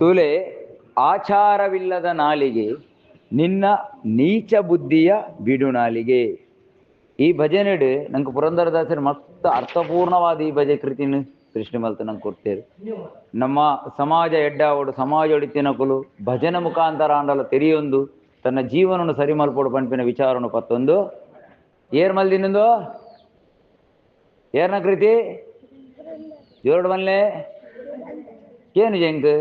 ತುಲೆ, ಆಚಾರವಿಲ್ಲದ ನಾಲಿಗೆ, ನಿನ್ನ ನೀಚ ಬುದ್ಧಿಯ ಬಿಡು ನಾಲಿಗೆ. ಈ ಭಜನೆಡು ನಂಗೆ ಪುರಂದರದಾಸರು ಮಸ್ತ್ ಅರ್ಥಪೂರ್ಣವಾದ ಈ ಭಜೆ ಕೃತಿನ ಸೃಷ್ಟಿ ಮಲ್ತ ನಂಗೆ ಕೊಡ್ತೇವೆ ನಮ್ಮ ಸಮಾಜ ಎಡ್ಡಾವಡು ಸಮಾಜ ಒಡಿತಿನಕುಲು ಭಜನೆ ಮುಖಾಂತರ ಅಂಡಲ ತೆರೆಯೊಂದು, ತನ್ನ ಜೀವನವನ್ನು ಸರಿ ಮಲ್ಪೋಡು ಪಂಪಿನ ವಿಚಾರನು ಪತ್ತೊಂದು. ಏರ್ ಮಲ್ದಿನೊಂದು ಏರ್ನ ಕೃತಿ? ಜೋರ್ಡ್ ಮಲ್ಲೆ? ಏನು ಜಂಕ್?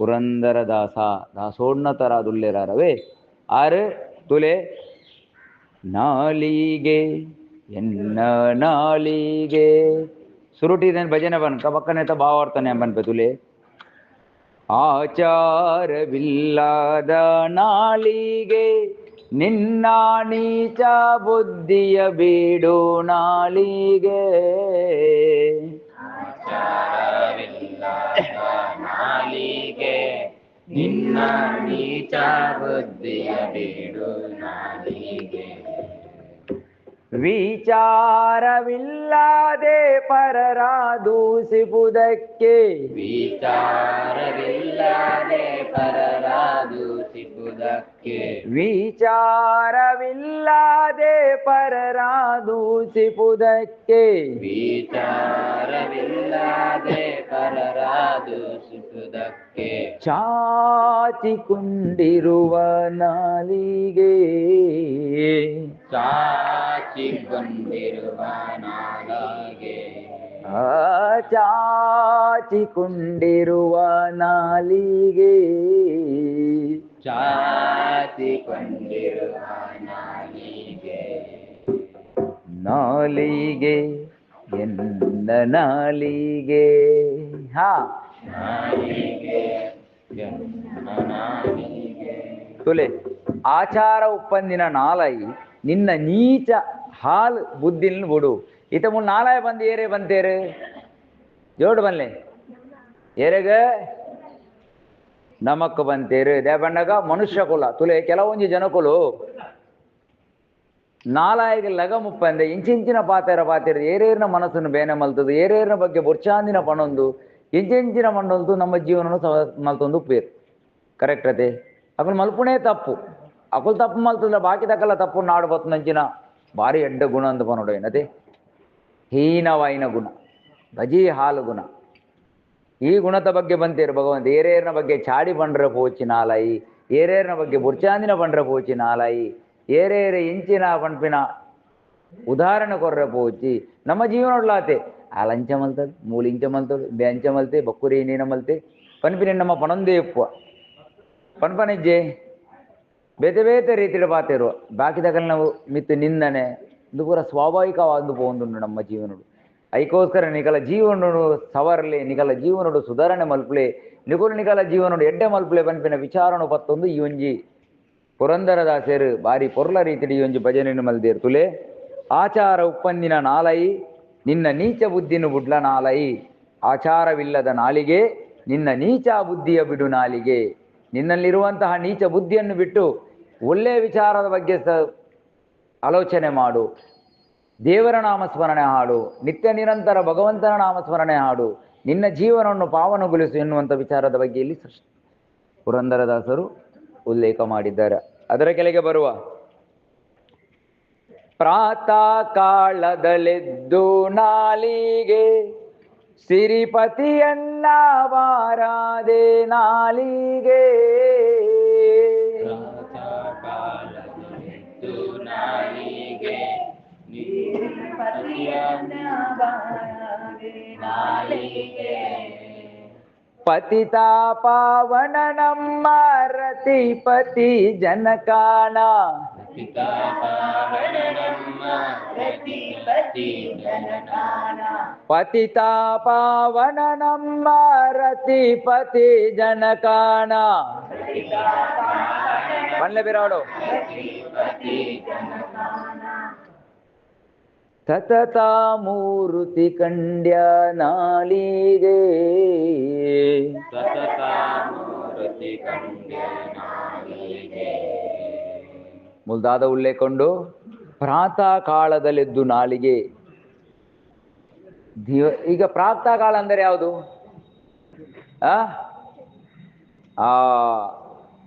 ಪುರಂದರ ದಾಸ ದಾಸೋನ್ನತರ ದುಲ್ಲೆರಾರವೇ ಆರು ತುಲೆ ನಾಲಿಗೆ ಎನ್ನ ನಾಲಿಗೆ ಸುರುಟಿದೇನು ಭಜನೆ ಬನ್ಕ ಪಕ್ಕನೆತ ಭಾವಾರ್ಥನೆ ಬನ್ಪೆ ತುಲೆ ಆಚಾರವಿಲ್ಲದ ನಾಲಿಗೆ ನಿನ್ನ ನೀಚ ಬುದ್ಧಿಯ ಬೀಡು ನಾಲಿಗೆ ನಾಲಿಗೆ ನಿನ್ನ ನೀಚ ಬುದ್ಧಿಯ ಬೀಡು ನಾಲಿಗೆ ವಿಚಾರವಿಲ್ಲದೆ ಪರರ ದೂಸಿಪುದಕ್ಕೆ ವಿಚಾರವಿಲ್ಲದೆ ವಿಚಾರವಿಲ್ಲದೆ ಪರರ ದೂಷಿಪುದಕ್ಕೆ ವಿಚಾರವಿಲ್ಲದೆ ಪರರ ದೂಷಿಸುವುದಕ್ಕೆ ಚಾಚಿಕೊಂಡಿರುವ ನಾಲಿಗೆ ಚಾಚಿಕೊಂಡಿರುವ ನಾಲಿಗೆ ಚಾಚಿಕೊಂಡಿರುವ ನಾಲಿಗೆ ಚಾಚಿಕೊಂಡಿರುವ ನಾಲಿಗೆ ನಾಲಿಗೆ. ಎಂದ ನಾಲಿಗೆ ಹಾ ತುಲೆ ಆಚಾರ ಉಪ್ಪಂದಿನ ನಾಲೈ ನಿನ್ನ ನೀಚ ಹಾಲ್ ಬುದ್ಧಿಲ್ ಬುಡು. ಇತ ಮುನ್ ನಾಲಾಯ ಬಂದು ಏರೇ ಬಂತೇರು? ಜೋಡು ಬನ್ಲೆ. ಏರೆಗ? ನಮಕ್ ಬಂತೀರಿ ದೇ ಮನುಷ್ಯ ಕುಲ. ತುಲೆ ಕೆಲವೊಂದು ಜನಕುಲು ನಾಲಾಯಿಗೆ ಲಗ ಮುಪ್ಪಂದೆ ಇಂಚಿಂಚಿನ ಪಾತೆರ ಪಾತೆರ ಏರೇರಿನ ಮನಸ್ಸನ್ನು ಬೇನೆ ಮಲ್ತದು, ಏರೇರಿನ ಬಗ್ಗೆ ಬುರ್ಚಾಂದಿನ ಪಣೊಂದು ಇಂಚಿಂಚಿನ ಮಣ್ಣೊಂದು ನಮ್ಮ ಜೀವನನು ಮಲ್ತೊಂದು ಉಪ್ಪೇರು. ಕರೆಕ್ಟ್ ಅತೆ ಅಕಲ್ ಮಲ್ಪುಣೇ ತಪ್ಪು. ಅಕಲ್ ತಪ್ಪು ಮಲ್ತದ ಬಾಕಿ ತಕ್ಕಲ್ಲ ತಪ್ಪು ನಾಡು ಬತ್ತಂಚಿನ ಭಾರಿ ಎಡ್ಡ ಗುಣ ಅಂತ ಪನೋಡು ಏನತೆ ಹೀನವಾಯಿನ ಗುಣ. ಭಜಿ ಹಾಲು ಗುಣ. ಈ ಗುಣದ ಬಗ್ಗೆ ಬಂತೇರು ಭಗವಂತ. ಏರೇರ್ನ ಬಗ್ಗೆ ಚಾಡಿ ಬಂಡ್ರ ಪೋಚಿ ನಾಲಾಯಿ ಏರೇರ್ನ ಬಗ್ಗೆ ಬುರ್ಚಾಂದಿನ ಬಂಡ್ರ ಪೋಚಿ ನಾಲಾಯಿ ಏರೇರೆ ಇಂಚಿನ ಪಂಪಿನ ಪೋಚಿ. ನಮ್ಮ ಜೀವನೊಡ್ಲಾತೆ ಆ ಲಂಚ ಮೂಲ ಮೂಲಿಂಚ ಮಲ್ತದು, ಬ್ಯಾಂಚ ಮಲ್ತೆ ಪನ್ಪಿನ ನಮ್ಮ ಪಣಂದೇ ಉಪ್ಪು ಪನ್ಪನಿಜ್ಜೆ, ಬೇತೆ ಬೇತೆ ರೀತಿಯಲ್ಲಿ ಪಾತಿರುವ ಬಾಕಿದಾಗಲ್ಲ ನಾವು ಮಿತ್ತು ನಿಂದನೆ, ಇದು ಪೂರ ಸ್ವಾಭಾವಿಕವಾದ ಪೋಂದುಂಡು ನಮ್ಮ ಜೀವನಡು ಐಕೋಸ್ಕರ ನಿಕಲ ಜೀವನೋಡು ಸವರ್ಲೆ ನಿಕಲ ಜೀವನೋಡು ಸುಧಾರಣೆ ಮಲ್ಪಲೆ ನಿಕುಲು ನಿಕಲ ಜೀವನಡು ಎಡ್ಡೆ ಮಲ್ಪಲೆ ಪನ್ಪಿನ ವಿಚಾರಣು ಪತ್ತೊಂದು ಈ ಒಂಜಿ ಪುರಂದರದಾಸರು ಬಾರಿ ಪೊರ್ಲ ರೀತಿಯ ಈ ಒಂಜಿ ಭಜನೆಯನ್ನು ಮಲ್ದೇರು ತುಲೆ. ಆಚಾರ ಉಪ್ಪಂದಿನ ನಾಲೈ, ನಿನ್ನ ನೀಚ ಬುದ್ಧಿನು ಬುಡ್ಲ ನಾಲೈ. ಆಚಾರವಿಲ್ಲದ ನಾಲಿಗೆ, ನಿನ್ನ ನೀಚ ಬುದ್ಧಿಯ ಬಿಡು ನಾಲಿಗೆ. ನಿನ್ನಲ್ಲಿರುವಂತಹ ನೀಚ ಬುದ್ಧಿಯನ್ನು ಬಿಟ್ಟು ಒಳ್ಳೆಯ ವಿಚಾರದ ಬಗ್ಗೆ ಸ ಆಲೋಚನೆ ಮಾಡು. ದೇವರ ನಾಮಸ್ಮರಣೆ ಹಾಡು, ನಿತ್ಯ ನಿರಂತರ ಭಗವಂತನ ನಾಮಸ್ಮರಣೆ ಹಾಡು, ನಿನ್ನ ಜೀವನವನ್ನು ಪಾವನಗೊಳಿಸು ಎನ್ನುವಂಥ ವಿಚಾರದ ಬಗ್ಗೆ ಇಲ್ಲಿ ಪುರಂದರದಾಸರು ಉಲ್ಲೇಖ ಮಾಡಿದ್ದಾರೆ. ಅದರ ಕೆಳಗೆ ಬರುವ, ಪ್ರಾತಃ ಕಾಲದಲೆದ್ದು ನಾಲಿಗೆ, ಸಿರಿಪತಿಯನ್ನ ಬಾರಾದೆ ನಾಲಿಗೆ. ಪತಿತ ಪಾವನ ನಮ್ಮ ರತಿಪತಿ ಜನಕಾಣ ಪಿತಾ ಪಾವನ ನಮ್ಮ ಪ್ರತಿಪತಿ ಜನಕಾನ ಪತಿತ ಪಾವನ ನಮ್ಮ ರತಿಪತಿ ಜನಕಾಣ ಬನ್ಲೆ ಬಿರಾಡು ಸತತ ಮೂರುತಿ ಕಂಡ್ಯ ನಾಲಿಗೆ ಸತತ ಮೂರ್ತಿ ಕಂಡ್ಯ ನಾಲಿಗೆ ಮುಲ್ದಾದ ಉಲ್ಲೇಖಂಡು ಪ್ರಾತಃ ಕಾಲದಲ್ಲಿದ್ದು ನಾಲಿಗೆ. ದಿವ ಈಗ ಪ್ರಾತಃ ಕಾಲ ಅಂದರೆ ಯಾವುದು? ಆ? ಆ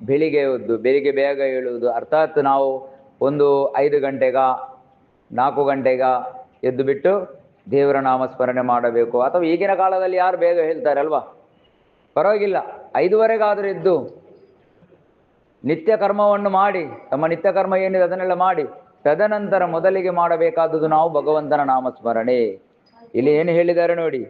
ಬೆಳಿಗ್ಗೆ ಹೊದ್ದು ಬೆಳಿಗ್ಗೆ ಬೇಗ ಏಳುವುದು. ಅರ್ಥಾತ್ ನಾವು ಒಂದು ಐದು ಗಂಟೆಗ ನಾಲ್ಕು ಗಂಟೆಗ ಎದ್ದು ಬಿಟ್ಟು ದೇವರ ನಾಮಸ್ಮರಣೆ ಮಾಡಬೇಕು. ಅಥವಾ ಈಗಿನ ಕಾಲದಲ್ಲಿ ಯಾರು ಬೇಗ ಹೇಳ್ತಾರೆ ಅಲ್ವಾ ಪರವಾಗಿಲ್ಲ. ಐದುವರೆಗಾದರೂ ಎದ್ದು ನಿತ್ಯ ಕರ್ಮವನ್ನು ಮಾಡಿ, ತಮ್ಮ ನಿತ್ಯ ಕರ್ಮ ಏನಿದೆ ಅದನ್ನೆಲ್ಲ ಮಾಡಿ, ತದನಂತರ ಮೊದಲಿಗೆ ಮಾಡಬೇಕಾದದ್ದು ನಾವು ಭಗವಂತನ ನಾಮಸ್ಮರಣೆ. ಇಲ್ಲಿ ಏನು ಹೇಳಿದ್ದಾರೆ ನೋಡಿ,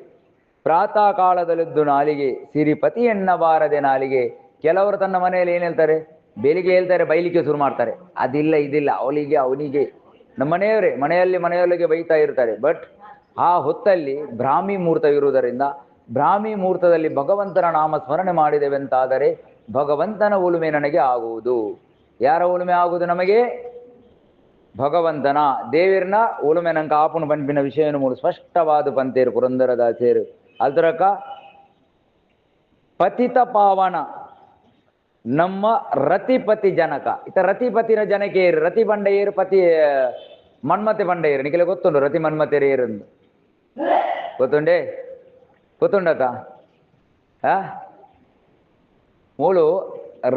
ಪ್ರಾತಃ ಕಾಲದಲ್ಲಿದ್ದು ನಾಲಿಗೆ ಸಿರಿಪತಿ ಎನ್ನಬಾರದೆ ನಾಲಿಗೆ. ಕೆಲವರು ತನ್ನ ಮನೆಯಲ್ಲಿ ಏನು ಹೇಳ್ತಾರೆ? ಬೆಳಿಗ್ಗೆ ಹೇಳ್ತಾರೆ, ಬೈಲಿಕ್ಕೆ ಶುರು ಮಾಡ್ತಾರೆ. ಅದಿಲ್ಲ, ಇದಿಲ್ಲ, ಅವಳಿಗೆ, ಅವನಿಗೆ. ನಮ್ಮ ಮನೆಯವರೇ, ಮನೆಯಲ್ಲಿ ಮನೆಯೊಳಗೆ ಬೈತಾ ಇರ್ತಾರೆ. ಬಟ್ ಆ ಹೊತ್ತಲ್ಲಿ ಬ್ರಾಹ್ಮಿ ಮುಹೂರ್ತವಿರುವುದರಿಂದ ಬ್ರಾಹ್ಮಿ ಮುಹೂರ್ತದಲ್ಲಿ ಭಗವಂತನ ನಾಮ ಸ್ಮರಣೆ ಮಾಡಿದೆವೆಂತಾದರೆ ಭಗವಂತನ ಉಳುಮೆ ನನಗೆ ಆಗುವುದು. ಯಾರ ಉಳುಮೆ ಆಗುವುದು ನಮಗೆ? ಭಗವಂತನ. ದೇವಿರ್ನ ಉಳುಮೆ ನಂಗೆ ಆಪುಣ ಪಂಪಿನ ವಿಷಯವನ್ನು ಮೂಡು ಸ್ಪಷ್ಟವಾದ ಪಂತೇರು ಪುರಂದರದಾಸೇರು ಅದರಕ ಪತಿತ ಪಾವನ. ನಮ್ಮ ರತಿಪತಿ ಜನಕ. ಇತ ರತಿಪತಿನ ಜನಕ್ಕೆ ಏರು? ರತಿ ಬಂಡ ಏರು, ಪತಿ ಮನ್ಮತೆ ಬಂಡ ಏರು? ನಿಖಿಲೆ ಗೊತ್ತುಂಡು ರತಿ ಮನ್ಮತೆ ಏರು ಗೊತ್ತುಂಡೆ? ಗೊತ್ತುಂಡತ ಮೂಳು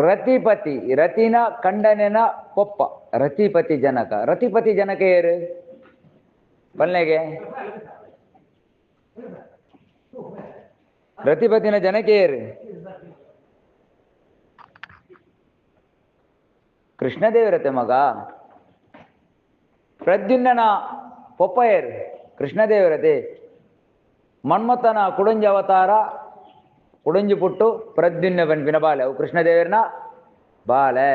ರತಿಪತಿ, ರತಿನ ಕಂಡನೆನ ಪೊಪ್ಪ ರತಿಪತಿ ಜನಕ. ರತಿಪತಿ ಜನಕ ಏರು? ಪಲ್ಲೆಗೆ ರತಿಪತಿನ ಜನಕ್ಕೆ ಏರು? ಕೃಷ್ಣದೇವರತೆ ಮಗ ಪ್ರದ್ಯುಮ್ನ ಪೊಪ್ಪ ಏರು ಕೃಷ್ಣದೇವರತೆ ಮನ್ಮಥನ ಕುಡಂಜ ಅವತಾರ ಕುಡಂಜಿ ಪುಟ್ಟು ಪ್ರದ್ಯುಮ್ನ ಪನ್ಪಿನ ಬಾಲೆ ಅವು ಕೃಷ್ಣದೇವರನ ಬಾಲೆ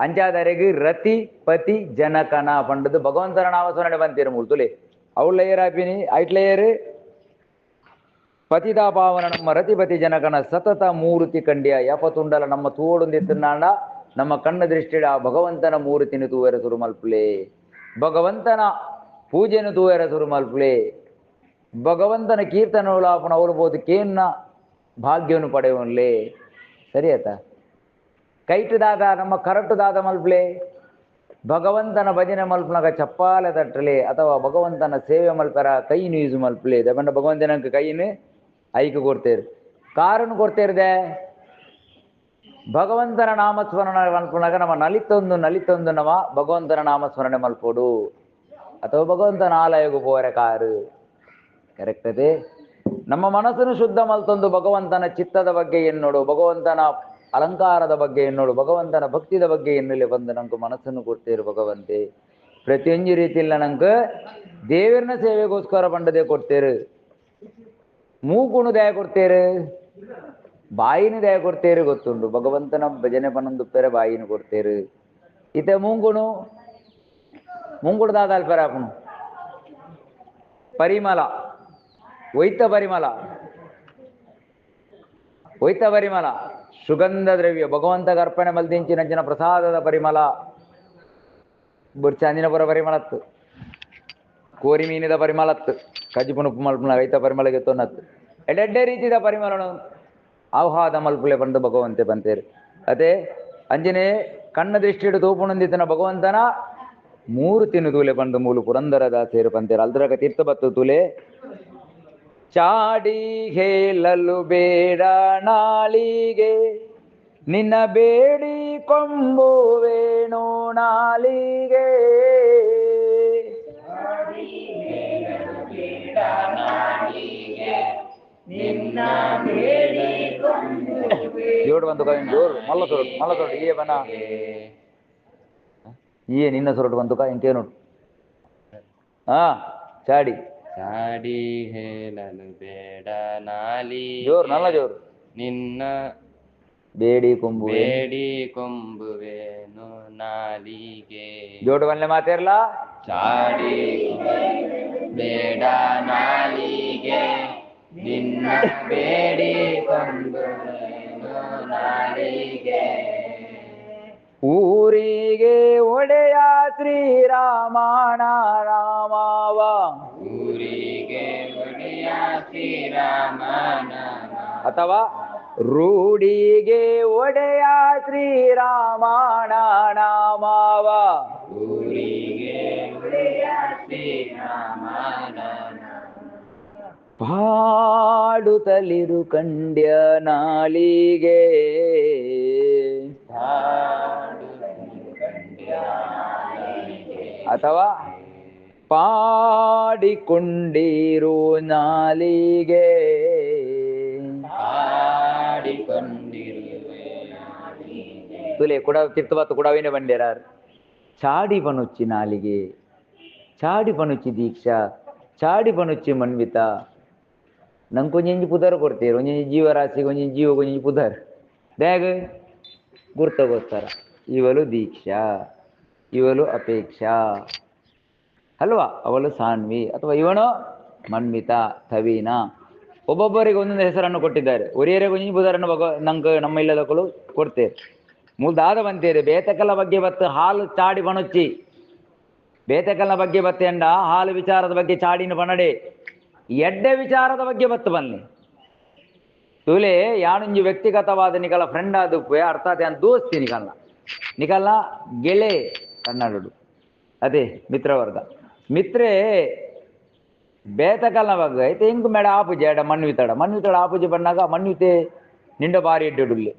ಅಂಚಾದರೆಗೆ ರತಿ ಪತಿ ಜನಕನ ಪಂಡದು ಭಗವಂತನ ನಾಮಸ್ಮರಣೆ ಬಂತೀರ ಮೂರ್ತುಲೆ ಅವಳ ಏರಾಪಿನಿ ಐಟ್ಲೇಯರು ಪತಿತಾ ಪಾವನ ನಮ್ಮ ರತಿಪತಿ ಜನಕನ ಸತತ ಮೂರ್ತಿ ಕಂಡಿಯ ಯಪತುಂಡಲ ನಮ್ಮ ತೂವಡೊಂದಿತ್ತನಾಂಡ ನಮ್ಮ ಕಣ್ಣ ದೃಷ್ಟಿಡ ಭಗವಂತನ ಮೂರ್ತಿನ ತೂವೆರ ಸುರು ಮಲ್ಪುಲೆ ಭಗವಂತನ ಪೂಜೆನ ತೂವೆರ ಸುರು ಮಲ್ಪುಲೆ ಭಗವಂತನ ಕೀರ್ತನ ಉಲಾಪನ ಅವಲಬೋದು ಕೇನ್ನ ಭಾಗ್ಯವನ್ನು ಪಡೆಯುವಲ್ಲಿ ಸರಿ ಆಯ್ತಾ ಕೈಟದಾದ ನಮ್ಮ ಕರಟುದಾದ ಮಲ್ಪಲೆ. ಭಗವಂತನ ಭಜನೆ ಮಲ್ಪನಾಗ ಚಪ್ಪಾಲೆ ತಟ್ಟಲೆ ಅಥವಾ ಭಗವಂತನ ಸೇವೆ ಮಲ್ಪರ ಕೈನು ಯೂಸ್ ಮಲ್ಪಲೆ. ದಪಂಡ ಭಗವಂತನ ಕೈನು ಐಕೆ ಕೊಡ್ತೇರು. ಕಾರನ್ನು ಕೊಡ್ತೇರಿದೆ? ಭಗವಂತನ ನಾಮಸ್ಮರಣೆ ಮಲ್ಪನಾಗ ನಮ್ಮ ನಲಿತೊಂದು ನಲಿತೊಂದು ನಮ್ಮ ಭಗವಂತನ ನಾಮಸ್ಮರಣೆ ಮಲ್ಪೋಡು. ಅಥವಾ ಭಗವಂತನ ಆಲಯಗು ಪೋರೆ ಕಾರು. ಕರೆಕ್ಟ್ ಅದೇ? ನಮ್ಮ ಮನಸ್ಸನ್ನು ಶುದ್ಧ ಮಲ್ತೊಂದು ಭಗವಂತನ ಚಿತ್ತದ ಬಗ್ಗೆ ಎನ್ನೋಡು, ಭಗವಂತನ ಅಲಂಕಾರದ ಬಗ್ಗೆ ಎನ್ನೋಡು, ಭಗವಂತನ ಭಕ್ತಿದ ಬಗ್ಗೆ ಎನ್ನಲೆ ಬಂದು ನಂಗೆ ಮನಸ್ಸನ್ನು ಕೊಡ್ತೇರು ಭಗವಂತೆ. ಪ್ರತಿಯೊಂದು ರೀತಿಯಲ್ಲಿ ನಂಗೆ ದೇವರನ ಸೇವೆಗೋಸ್ಕರ ಬಂಡದೆ ಕೊಡ್ತೇರು. ಮೂಗುಣು ದಯ ಕೊಡ್ತೇರು. ಬಾಯಿನ ದಯ ಕೊಡ್ತೇರು ಗೊತ್ತುಂಡು. ಭಗವಂತನ ಭಜನೆ ಪನ್ನೊಂದು ಪೇರೆ ಬಾಯಿನ ಕೊಡ್ತೇರು. ಇತ್ತೆ ಮೂಂಗುಣು ಮುಂಗುಡು ದಾದಾಲ್ ಪೆರ ಪರಿಮಲ ಪರಿಮಳ ಒಯ್ತ ಪರಿಮಳ. ಒಯ್ತ ಪರಿಮಳ, ಸುಗಂಧ ದ್ರವ್ಯ, ಭಗವಂತ ಅರ್ಪಣೆ ಮಲ್ದಿಂಚಿನ ಜನ ಪ್ರಸಾದದ ಪರಿಮಳ. ಬುರ್ಚಾಂದಿನಪುರ ಪರಿಮಳತ್ತು. ಕೋರಿ ಮೀನಿದ ಪರಿಮಳತ್ತು ಕಜಿಪುನುಪ್ಪು ಮಲ್ಪುನ ರೈತ ಪರಿಮಳಗೆ ತೊನ್ನತ್ತು. ಎಡೆಡ್ಡೆ ರೀತಿದ ಪರಿಮಳನು ಬಂದು ಭಗವಂತೆ ಬಂತೇರಿ. ಅದೇ ಅಂಜನೆ ಕಣ್ಣ ದೃಷ್ಟಿ ದೃಷ್ಟಿಡು ತೂಪುಣಂದಿದ್ದನ ಭಗವಂತನ ಮೂರು ತಿನ್ನು ತೂಲೆ ಬಂದು ಮೂಲು ಪುರಂದರ ದಾಸೇರು ಬಂತೇರಿ. ಅಲ್ದ್ರಾಗ ತೀರ್ಥ ಬತ್ತು ತೂಲೆ. ಚಾಡಿ ಹೇಳಲು ಬೇಡ ನಾಳಿಗೆ, ನಿನ್ನ ಬೇಡಿ ಕೊಂಬುವೇಣೋ ನಾಲಿಗೆ. ಜೋಡು ಬಂದು ಕಾಯಿನ ಜೋರು? ಮಲ್ಲ ಸೊರಟು ಮಲ್ಲ ಸೊರಟು ಏ ಬನ. ಏ ನಿನ್ನ ಸೊರಟು ಬಂದು ಕಾಯಿನ್ ತೇನು ಹಾ ಚಾಡಿ. ಚಾಡಿ ಹೇಳಲು ಬೇಡ ನಾಲಿ. ಜೋರು ನಲ್ಲ ಜೋರು. ನಿನ್ನ ಬೇಡಿ ಕೊಂಬು ಬೇಡಿ ಕೊಂಬುವೇನು ನಾಲಿಗೆ. ಜೋಡು ಬನ್ನೆ ಮಾತೇರ್ಲ. ಚಾಡಿ ಬೇಡ ನಾಲಿಗೆ. ನಿನ್ನ ಬೇಡಿ ನಾಲಿಗೆ ಊರಿಗೆ ಒಡೆಯ ಶ್ರೀರಾಮಣ ರಾಮವ. ಊರಿಗೆ ಒಡೆಯ ಶ್ರೀರಾಮನ ಅಥವಾ ರೂಢಿಗೆ ಒಡೆಯ ಶ್ರೀರಾಮಣ ನಾಮವ ಊರಿಗೆ ಒಡೆಯ ಶ್ರೀರಾಮನ ಪಾಡುತ್ತಲಿರು ಕಂಡ್ಯ ನಾಲಿಗೆ. ಅಥವಾ ಪಾಡಿಕೊಂಡಿರು ನಾಲಿಗೆ. ತುಲೆ, ಕೂಡ ತಿರ್ತವತ್ತು ಕೂಡವೇನೆ ಬಂಡ್ಯಾರ ಚಾಡಿ ಬನುಚ್ಚಿ ನಾಲಿಗೆ ಚಾಡಿ ಬನುಚ್ಚಿ ದೀಕ್ಷಾ ಚಾಡಿ ಬನುಚ್ಚಿ ಮನ್ವಿತ. ನಂಗೆ ಪುದರ್ ಕೊಡ್ತೀರಿ ಒಂಜಿ ಜೀವರಾಶಿಗೆ ಒಂಜಿ ಜೀವ ಕೊಂಚಿ ಪುದರ್ ದ್ಯಾಗ ಗುರ್ತಗೋಸ್ಕರ ಇವಳು ದೀಕ್ಷಾ ಇವಳು ಅಪೇಕ್ಷಾ ಅಲ್ವಾ ಅವಳು ಸಾನ್ವಿ ಅಥವಾ ಇವನು ಮನ್ಮಿತ ಥವೀನ ಒಬ್ಬೊಬ್ಬರಿಗೆ ಒಂದೊಂದು ಹೆಸರನ್ನು ಕೊಟ್ಟಿದ್ದಾರೆ ಒರಿಯರೇ ಒಂಜಿ ಪುದಾರನ್ನು ಭಗವ ನಂಗೆ ನಮ್ಮ ಇಲ್ಲದಕ್ಕಳು ಕೊಡ್ತೇವೆ ಮುಲ್ದಾದ ಬಂತೇರಿ ಬೇತಕಲ ಬಗ್ಗೆ ಬತ್ತು ಹಾಲು ಚಾಡಿ ಬಣುಚ್ಚಿ ಬೇತಕಲ್ನ ಬಗ್ಗೆ ಬತ್ತೆ ಅಂಡ ಹಾಲು ವಿಚಾರದ ಬಗ್ಗೆ ಚಾಡಿನ ಬನಡೆ ಎಡ್ಡೆ ವಿಚಾರದ ಬಗ್ಗೆ ಬತ್ತು ಬನ್ನಿ. ತುಲೆ ಯಾಣೊಂಜಿ ವ್ಯಕ್ತಿಗತವಾದ ನಿಕಲ ಫ್ರೆಂಡ್ ಆದಪ್ಪೆ ಅರ್ಥಾತ್ ಯಾನ್ ದೋಸ್ತಿ ನಿಕಲ್ನ ನಿಕಲ್ನ ಗೆಳೆ ಕನ್ನಡಡು. ಅದೇ ಮಿತ್ರವರ್ಗ. ಮಿತ್ರೆ, ಬೇತಕಲ್ನ ಬಗ್ಗೆ ಐತೆ ಇಂಕು ಮೇಡ ಆಪುಜಿ, ಎಡ ಮಣ್ವಿತಡ ಮಣ್ವಿತಡ ಆಪುಜೆ ಬಂದಾಗ ಮಣ್ವಿತೆ ನಿಂಡ ಬಾರಿ ಎಡ್ಡೆಡುಲ್ಲೆ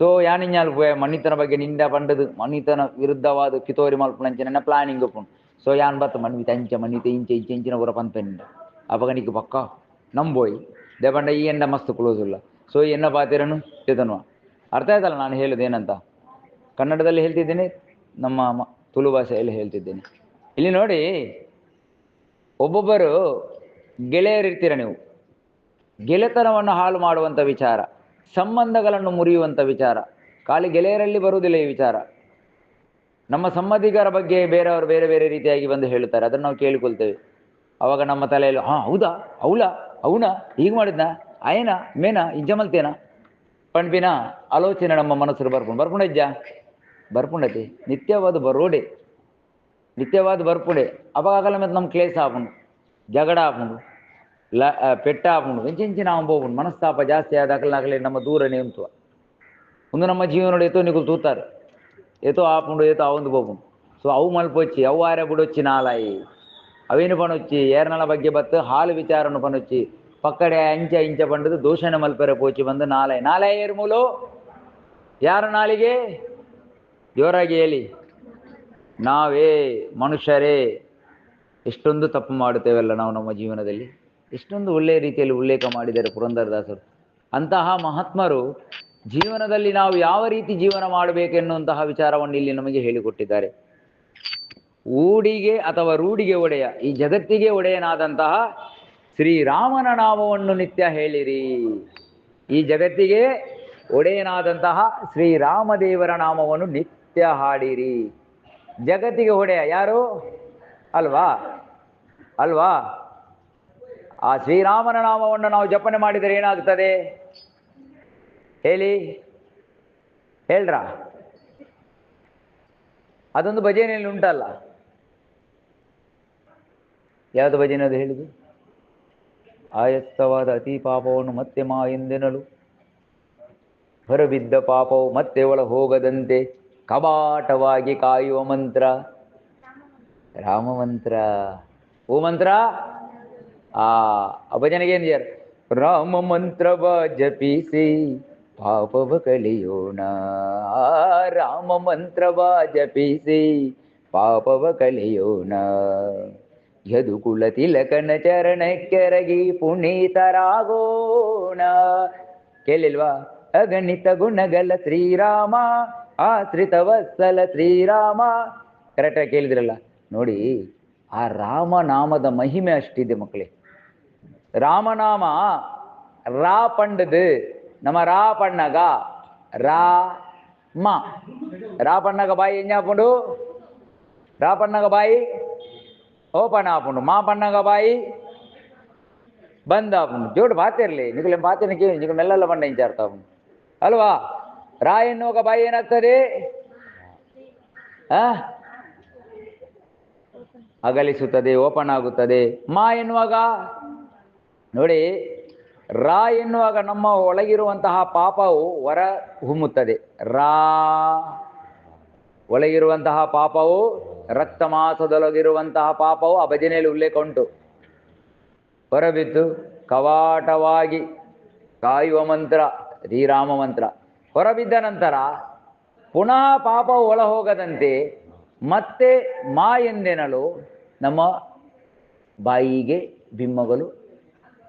ಸೊ ಯಾನಿಂಜಾಲ್ ಪೋಯ ಮಣ್ಣಿತನ ಬಗ್ಗೆ ನಿಂಡ ಪಂಡದು ಮಣ್ಣಿತನ ವಿರುದ್ಧವಾದ ಕಿತೋರಿ ಮಲ್ಪುಣಂಚಿನ ಪ್ಲಾನಿಂಗ್ ಉಪ್ಪುಂಡು ಸೊ, ಯಾನ್ ಬತ್ತ ಮಣ್ವಿತ ಅಂಚ ಮಣ್ಣಿತೆ ಇಂಚ ಇಂಚ, ಇಂಚಿನ ಪೂರ ಪಂತ ನಿಂಡ. ಅಪಗ பக்கா ಪಕ್ಕ ನಂಬೋಯ್ ದೇಪಂಡ ಈ ಎಂಡ ಮಸ್ತ್ ಕ್ಲೋಸ್ ಇಲ್ಲ. ಸೊ ಈ ಎನ್ನ ಪಾತಿರನು ಚೇತನ್ವ. ಅರ್ಥ ಆಯ್ತಲ್ಲ ನಾನು ಹೇಳೋದು ಏನಂತ ಕನ್ನಡದಲ್ಲಿ ಹೇಳ್ತಿದ್ದೇನೆ, ನಮ್ಮ ತುಳು ಭಾಷೆಯಲ್ಲಿ ಹೇಳ್ತಿದ್ದೇನೆ. ಇಲ್ಲಿ ನೋಡಿ, ಒಬ್ಬೊಬ್ಬರು ಗೆಳೆಯರಿರ್ತೀರ ನೀವು. ಗೆಳೆತನವನ್ನು ಹಾಳು ಮಾಡುವಂಥ ವಿಚಾರ, ಸಂಬಂಧಗಳನ್ನು ಮುರಿಯುವಂಥ ವಿಚಾರ. ಖಾಲಿ ಗೆಳೆಯರಲ್ಲಿ ಬರುವುದಿಲ್ಲ ಈ ವಿಚಾರ. ನಮ್ಮ ಸಂಬಂಧಿಕರ ಬಗ್ಗೆ ಬೇರೆಯವರು ಬೇರೆ ಬೇರೆ ರೀತಿಯಾಗಿ ಬಂದು ಹೇಳುತ್ತಾರೆ. ಅದನ್ನು ನಾವು ಕೇಳಿಕೊಳ್ತೇವೆ. ಅವಾಗ ನಮ್ಮ ತಲೆಯಲ್ಲಿ ಹಾಂ ಹೌದಾ ಅವಳ ಅವನ ಹೀಗೆ ಮಾಡಿದ್ನ ಆಯನ ಮೇನ ಇಜ್ಜ ಮಲ್ತೇನ ಪಣ್ಪಿನ ಆಲೋಚನೆ ನಮ್ಮ ಮನಸ್ಸು ಬರ್ಪುಂಡು ಬರ್ಪುಂಡಜ್ಜ ಬರ್ಪುಂಡತಿ ನಿತ್ಯವಾದ ಬರೋಡೆ ನಿತ್ಯವಾದ ಬರ್ಪುಡೆ ಅವಾಗಲ್ಲ ಮತ್ತೆ ನಮ್ಮ ಕ್ಲೇಸ್ ಆಪುಂಡು ಜಗಡ ಆಪುಂಡು ಲ ಆ, ಪೆಟ್ಟ ಆಪುಂಡು ಇಂಚಿಂಚಿನ ನಾವು ಹೋಗುಂಡು ಮನಸ್ತಾಪ ಜಾಸ್ತಿ ಆದಾಗಲಾಗಲೇ ನಮ್ಮ ದೂರ ನಿಂತು ಒಂದು ನಮ್ಮ ಜೀವನೋಡು ಎತ್ತೋ ನಿಗುಲು ತೂತಾರೆ ಏತೋ ಆಪುಂಡು ಏತೋ ಅವಂದು పోపుండు ಸೊ ಅವು ಮಲ್ಪೊಚ್ಚಿ ಅವು ಆರೆ ಬುಡೊಚ್ಚಿ ನಾಲಾಯಿ ಅವೇನು ಪಣೊಚ್ಚಿ ಏರ್ನಲ ಬಗ್ಗೆ ಬತ್ತು, ಹಾಲು ವಿಚಾರನು ಪಣುಚ್ಚಿ, ಪಕ್ಕಡೆ ಅಂಚ ಇಂಚ ಪಂಡದು ದೂಷಣ ಮಲ್ಪೆರೆ ಪೋಚಿ ಬಂದು ನಾಲೆ. ನಾಲೆ ಏರ್ ಮೂಲು? ಯಾರ ನಾಲಿಗೆ? ಜೋರಾಗಿ ಹೇಳಿ. ನಾವೇ ಮನುಷ್ಯರೇ. ಎಷ್ಟೊಂದು ತಪ್ಪು ಮಾಡುತ್ತೇವಲ್ಲ ನಾವು ನಮ್ಮ ಜೀವನದಲ್ಲಿ. ಎಷ್ಟೊಂದು ಒಳ್ಳೆಯ ರೀತಿಯಲ್ಲಿ ಉಲ್ಲೇಖ ಮಾಡಿದ್ದಾರೆ ಪುರಂದರದಾಸರು. ಅಂತಹ ಮಹಾತ್ಮರು ಜೀವನದಲ್ಲಿ ನಾವು ಯಾವ ರೀತಿ ಜೀವನ ಮಾಡಬೇಕೆನ್ನುವಂತಹ ವಿಚಾರವನ್ನು ಇಲ್ಲಿ ನಮಗೆ ಹೇಳಿಕೊಟ್ಟಿದ್ದಾರೆ. ಊಡಿಗೆ ಅಥವಾ ರೂಢಿಗೆ ಒಡೆಯ, ಈ ಜಗತ್ತಿಗೆ ಒಡೆಯನಾದಂತಹ ಶ್ರೀರಾಮನ ನಾಮವನ್ನು ನಿತ್ಯ ಹೇಳಿರಿ. ಈ ಜಗತ್ತಿಗೆ ಒಡೆಯನಾದಂತಹ ಶ್ರೀರಾಮದೇವರ ನಾಮವನ್ನು ನಿತ್ಯ ಹಾಡಿರಿ. ಜಗತ್ತಿಗೆ ಒಡೆಯ ಯಾರು? ಅಲ್ವಾ? ಅಲ್ವಾ? ಆ ಶ್ರೀರಾಮನ ನಾಮವನ್ನು ನಾವು ಜಪನೆ ಮಾಡಿದರೆ ಏನಾಗ್ತದೆ? ಹೇಳಿ. ಹೇಳ್ರಾ? ಅದೊಂದು ಭಜನೆಯಲ್ಲಿ ಉಂಟಲ್ಲ. ಯಾವುದು ಭಜನೆ ಅದು ಹೇಳಿದು ಆಯತ್ತವಾದ ಅತಿ ಪಾಪವನ್ನು ಮತ್ತೆ ಮಾ ಎಂದೆನಲು ಹೊರಬಿದ್ದ ಪಾಪವು ಮತ್ತೆ ಒಳ ಹೋಗದಂತೆ ಕಬಾಟವಾಗಿ ಕಾಯುವ ಮಂತ್ರ. ರಾಮ ಮಂತ್ರ. ಓ ಮಂತ್ರ? ಆ ಅಭಜನಿಗೆ ಭಜನೆಗೆ ಏನು ರಾಮ ಮಂತ್ರವ ಜಪಿಸಿ ಪಾಪವ ಕಲಿಯೋಣ ರಾಮ ಮಂತ್ರವ ಜಪಿಸಿ ಪಾಪವ ಕಲಿಯೋಣ ಯದುಕುಲ ತಿಲಕನ ಚರಣಕ್ಕೆರಗಿ ಪುನೀತರಾಗೋಣ. ಕೇಳಿಲ್ವಾ? ಅಗಣಿತ ಗುಣಗಲ ಶ್ರೀರಾಮ, ಆಶ್ರಿತ ವತ್ಸಲ ಶ್ರೀರಾಮ. ಕರೆಕ್ಟಾಗಿ ಕೇಳಿದ್ರಲ್ಲ? ನೋಡಿ, ಆ ರಾಮನಾಮದ ಮಹಿಮೆ ಅಷ್ಟಿದೆ ಮಕ್ಕಳೇ. ರಾಮನಾಮ ರಾ ಪಂಡದು. ನಮ್ಮ ರಾ ಪಣ್ಣಗ, ರಾ ಮ. ರಾ ಪಣ್ಣಗ ಬಾಯಿ ಎಂಜಾಪುಂಡು ರಾ ಪಣ್ಣಗ ಬಾಯಿ ಓಪನ್ ಆಪುಂಡು ಮಾ ಬಣ್ಣಗ ಬಾಯಿ ಬಂದ್ ಆಪುಂಡು ಜೋಡ್ ನಿಗುಲೆ ಬಾತಿನ ಕೇಳಿ ನಿಗುಲು ಮೆಲ್ಲಲ್ಲ ಬಂಡ ಇಂಚಾರ್ತ ಆಪುಂಡು ಅಲ್ವಾ? ರಾ ಎನ್ನುವಾಗ ಬಾಯಿ ಏನಾಗ್ತದೆ? ಅಗಲಿಸುತ್ತದೆ ಓಪನ್ ಆಗುತ್ತದೆ ಮಾ ಎನ್ನುವಾಗ? ನೋಡಿ, ರಾ ಎನ್ನುವಾಗ ನಮ್ಮ ಒಳಗಿರುವಂತಹ ಪಾಪವು ಹೊರ ಹುಮ್ಮುತ್ತದೆ ರಾ ಒಳಗಿರುವಂತಹ ಪಾಪವು ರಕ್ತ ಮಾಸದೊಳಗಿರುವಂತಹ ಪಾಪವು ಆ ಭಜನೆಯಲ್ಲಿ ಉಲ್ಲೇಖ ಉಂಟು. ಹೊರಬಿದ್ದು ಕವಾಟವಾಗಿ ಕಾಯುವ ಮಂತ್ರ, ಶ್ರೀರಾಮ ಮಂತ್ರ. ಹೊರಬಿದ್ದ ನಂತರ ಪುನಃ ಪಾಪ ಒಳ ಹೋಗದಂತೆ ಮತ್ತೆ ಮಾ ಎಂದೆನಲು ನಮ್ಮ ಬಾಯಿಗೆ ಬಿಮ್ಮಗಳು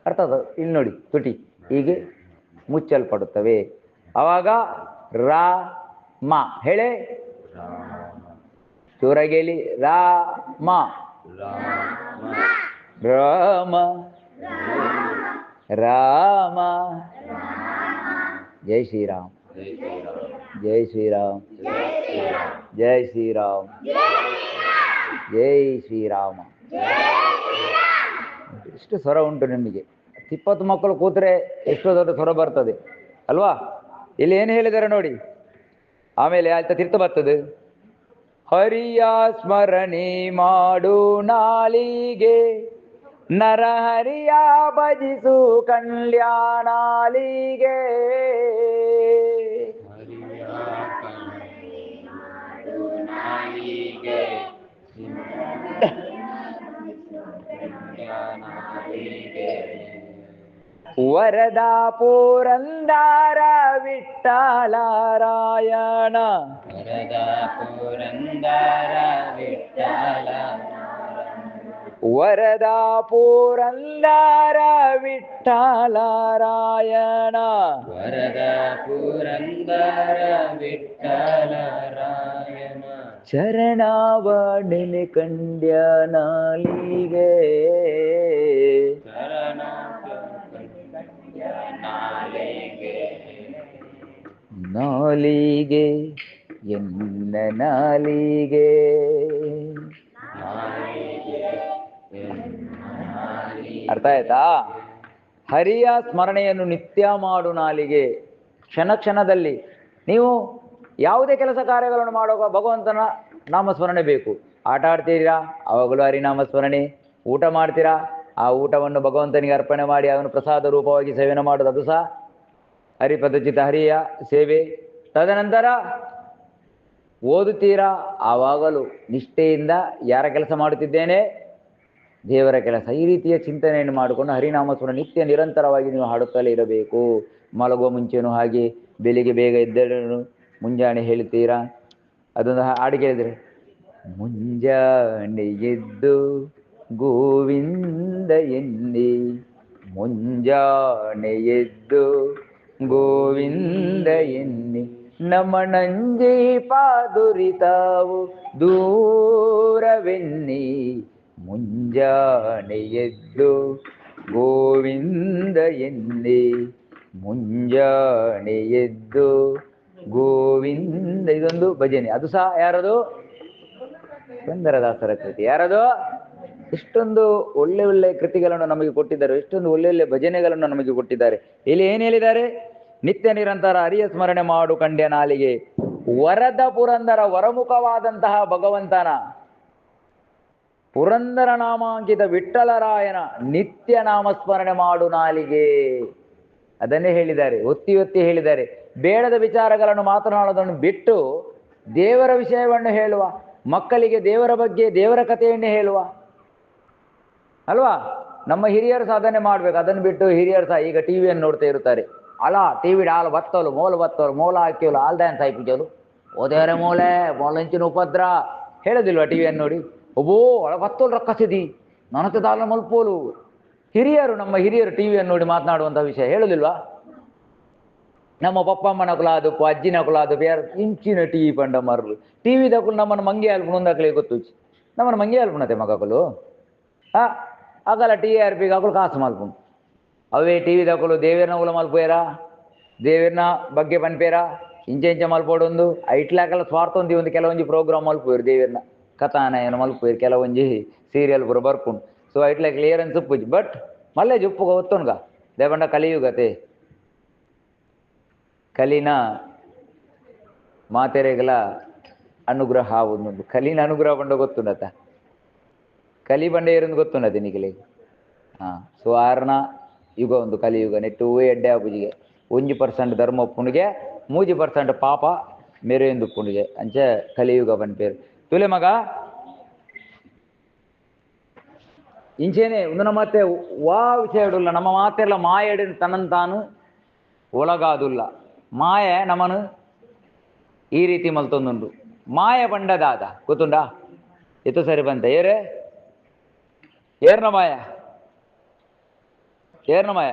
ಅರ್ಥದ ಇಲ್ಲಿ ನೋಡಿ ತುಟಿ, ಹೀಗೆ ಮುಚ್ಚಲ್ಪಡುತ್ತವೆ. ಆವಾಗ ರಾ, ಮಾ. ಹೇಳೆ? ಜೋರಾಗೇಲಿ ರಾ ಮ. ರಾಮ. ರಾಮ. ಜೈ ಶ್ರೀರಾಮ್. ಜೈ ಶ್ರೀರಾಮ್. ಜೈ ಶ್ರೀರಾಮ್. ಜೈ ಶ್ರೀರಾಮ. ಎಷ್ಟು ಸ್ವರ ಉಂಟು ನಿಮಗೆ. ಇಪ್ಪತ್ತು ಮಕ್ಕಳು ಕೂತ್ರೆ ಎಷ್ಟೋ ದೊಡ್ಡ ಸ್ವರ ಬರ್ತದೆ. ಅಲ್ವಾ? ಇಲ್ಲಿ ಏನು ಹೇಳಿದ್ದಾರೆ ನೋಡಿ? ಆಮೇಲೆ ಆಯ್ತಾ ತೀರ್ಥ ಬರ್ತದೆ. ಹರಿಯ ಸ್ಮರಣೆ ಮಾಡು ನಾಲಿಗೆ. ನರಹರಿಯ ಭಜಿಸು ಕಲ್ಯಾಣಾಲಿಗೆ ವರದ ಪುರಂದಾರ ವಿಠ್ಠಲಾರಾಯಣ ವರದ ಪುರಂದರ ವಿಠಲ ವರದ ಪುರಂದಾರ ವಿಠ್ಠಲಾರಾಯಣ ವರದ ಪುರಂದರ ವಿಠಲ ರಾಯಣ ಚರಣಾವಣೆನೆ ಕಂಡ್ಯ ನಾಲಿಗೆ ಶರಣ ನಾಲಿಗೆ. ಎನ್ನ ನಾಲಿಗೆ. ಅರ್ಥ ಆಯ್ತಾ? ಹರಿಯ ಸ್ಮರಣೆಯನ್ನು ನಿತ್ಯ ಮಾಡು ನಾಲಿಗೆ. ಕ್ಷಣ ಕ್ಷಣದಲ್ಲಿ. ನೀವು ಯಾವುದೇ ಕೆಲಸ ಕಾರ್ಯಗಳನ್ನು ಮಾಡುವಾಗ ಭಗವಂತನ ನಾಮಸ್ಮರಣೆ ಬೇಕು. ಆಟ ಆಡ್ತೀರಾ? ಅವಾಗಲೂ ಹರಿನಾಮಸ್ಮರಣೆ. ಊಟ ಮಾಡ್ತೀರಾ? ಆ ಊಟವನ್ನು ಭಗವಂತನಿಗೆ ಅರ್ಪಣೆ ಮಾಡಿ ಅವನು ಪ್ರಸಾದ ರೂಪವಾಗಿ ಸೇವನೆ ಮಾಡೋದು ಅದು ಸಹ ಹರಿಪದಚಿತ ಹರಿಯ ಸೇವೆ. ತದನಂತರ ಓದುತ್ತೀರಾ? ಆವಾಗಲೂ ನಿಷ್ಠೆಯಿಂದ ಯಾರ ಕೆಲಸ ಮಾಡುತ್ತಿದ್ದೇನೆ? ದೇವರ ಕೆಲಸ. ಈ ರೀತಿಯ ಚಿಂತನೆಯನ್ನು ಮಾಡಿಕೊಂಡು ಹರಿನಾಮಸ್ಮರಣ ನಿತ್ಯ ನಿರಂತರವಾಗಿ ನೀವು ಹಾಡುತ್ತಲೇ ಇರಬೇಕು. ಮಲಗುವ ಮುಂಚೆನೂ ಹಾಗೆ ಬೆಳಿಗ್ಗೆ ಬೇಗ ಎದ್ದೇಳಲು ಮುಂಜಾನೆ ಹೇಳ್ತೀರಾ? ಅದೊಂದು ಹಾಡು ಕೇಳಿದ್ರೆ, ಮುಂಜಾನೆ ಎದ್ದು ಗೋವಿಂದ ಎನ್ನಿ ಮುಂಜಾನೆ ಎದ್ದು ಗೋವಿಂದ ಎನ್ನಿ ನಮನಂಜಿ ನಂಜಿ ಪಾದುರಿತಾವು ದೂರವೆನ್ನಿ ಮುಂಜಾನೆ ಎದ್ದು ಗೋವಿಂದ ಎನ್ನಿ ಮುಂಜಾನೆ ಎದ್ದು ಗೋವಿಂದ ಇದೊಂದು ಭಜನೆ. ಅದು ಸಹ ಯಾರದು? ಸುಂದರದಾಸರ ಕೃತಿ. ಯಾರದು? ಎಷ್ಟೊಂದು ಒಳ್ಳೆ ಒಳ್ಳೆ ಕೃತಿಗಳನ್ನು ನಮಗೆ ಕೊಟ್ಟಿದ್ದಾರೆ, ಎಷ್ಟೊಂದು ಒಳ್ಳೆ ಒಳ್ಳೆ ಭಜನೆಗಳನ್ನು ನಮಗೆ ಕೊಟ್ಟಿದ್ದಾರೆ. ಇಲ್ಲಿ ಏನ್ ಹೇಳಿದ್ದಾರೆ? ನಿತ್ಯ ನಿರಂತರ ಹರಿಯ ಸ್ಮರಣೆ ಮಾಡು ಕಂಡ್ಯ ನಾಲಿಗೆ. ವರದ ಪುರಂದರ ವರಮುಖವಾದಂತಹ ಭಗವಂತನ. ಪುರಂದರ ನಾಮಾಂಕಿತ ವಿಠಲರಾಯನ ನಿತ್ಯ ನಾಮಸ್ಮರಣೆ ಮಾಡು ನಾಲಿಗೆ. ಅದನ್ನೇ ಹೇಳಿದ್ದಾರೆ, ಒತ್ತಿ ಒತ್ತಿ ಹೇಳಿದ್ದಾರೆ. ಬೇಡದ ವಿಚಾರಗಳನ್ನು ಮಾತನಾಡೋದನ್ನು ಬಿಟ್ಟು ದೇವರ ವಿಷಯವನ್ನು ಹೇಳುವ, ಮಕ್ಕಳಿಗೆ ದೇವರ ಬಗ್ಗೆ, ದೇವರ ಕಥೆಯನ್ನೇ ಹೇಳುವ ಅಲ್ವಾ? ನಮ್ಮ ಹಿರಿಯರು ಸಾಧನೆ ಮಾಡ್ಬೇಕು. ಅದನ್ನು ಬಿಟ್ಟು ಹಿರಿಯರು ಸಹ ಈಗ ಟಿವಿಯನ್ನು ನೋಡ್ತಾ ಇರುತ್ತಾರೆ. ಅಲ್ಲ, ಟಿವಿ ಹಾಲು ಬತ್ತಲು, ಮೋಲ್ ಬತ್ತಲು, ಮೋಲ ಹಾಕಿವಲು ಆಲ್ ಡ್ಯಾನ್ಸ್ ಹಾಕಿಜಲು ಓದೇವರೆ ಮೋಲೆ ಮೋಲಂಚಿನ ಉಪದ್ರ. ಹೇಳೋದಿಲ್ವಾ ಟಿವಿಯನ್ನು ನೋಡಿ? ಒಬ್ಬೋ ಒಳ ಬತ್ತೋಲು ರಕ್ಕಸಿದಿ ನನತೆ ದಾಲ ಮಲ್ಪೋಲು. ಹಿರಿಯರು, ನಮ್ಮ ಹಿರಿಯರು ಟಿವಿಯನ್ನು ನೋಡಿ ಮಾತನಾಡುವಂಥ ವಿಷಯ ಹೇಳೋದಿಲ್ವಾ? ನಮ್ಮ ಪಪ್ಪಮ್ಮನ ಕುಲಾದು ಅಜ್ಜಿನ ಕುಲಾದು, ಬೇರೆ ಇಂಚಿನ ಟಿ ವಿ ಪಂಡ ಮರಲು ಟಿ ವಿ ದಕ್ಕಲು ನಮ್ಮನ್ನು ಮಂಗೆ ಅಲ್ಪುಣ ಒಂದಾಕಲಿ ಗೊತ್ತು ನಮ್ಮನ್ನು ಮಂಗೆ ಅಲ್ಪುಣತೆ ಮಗಕಲು ಆ అక్కడ టీఆర్పీ కాకులు కాస్త మలుపు అవే టీవీ దక్కులు దేవేరిన కూడా మలిపోయారా దేవేరిన బగ్గే పనిపోయారా ఇంచెంచ మలిపోడు ఇట్లా అక్కడ స్వార్థం ఉంది కెలవంజి ప్రోగ్రామ్ మలిపోయారు దేవేరిన కథానాయన మలిపోయారు కెలవంజి సీరియల్ కూడా బర్కుండు సో ఇట్లా క్లియరెన్స్ పుచ్చి బట్ మళ్ళీ చెప్పుగా వత్తునుగా లేకుండా కలియుగతే కలిన ಮಾತೆರೆಗಲ ಅನುಗ್ರಹ ಒಂದು ಕಲಿನ ಅನುಗ್ರಹ ಬಂಡ ಗೊತ್ತುಂಡತ್ತ ಗೊತ್ತುಂಡತೆ ನಿಖಿಲೆ ಹಾ, ಸುವಾರ್ಣ ಯುಗ ಒಂದು ಕಲಿಯುಗ, ನೆಟ್ಟು ಎಡ್ಡೆ ಆಪುಜಿಗೆ ಒಂಜಿ ಪರ್ಸೆಂಟ್ ಧರ್ಮ ಒಪ್ಪುಣಿಗೆ ಮೂಜಿ ಪರ್ಸೆಂಟ್ ಪಾಪ ಮೆರೆಯೊಂದು ಪುಣಿಗೆ ಅಂಚೆ ಕಲಿಯುಗ ಪನ್ಪೇರು ತುಲೆ ಮಗ, ಇಂಚೇನೆ ಉಂದನ ಮಾತೆ ವಾ ವಿಷಯಡುಲ್ಲ ನಮ್ಮ ಮಾತೆಲ್ಲ ಮಾಯಡು ತನ್ನಂತಾನು ಒಳಗಾದುಲ್ಲ. ಮಾಯೆ ನಮ್ಮನು ಈ ರೀತಿ ಮಲ್ತೊಂದುಂಡು ಮಾಯ ಬಂಡದಾದ ಗೊತ್ತುಂಡಾ ಎತ್ತು ಸರಿ ಬಂತ ಏರೇ? ಏರ್ನ ಮಾಯ ಏರ್ನ ಮಾಯ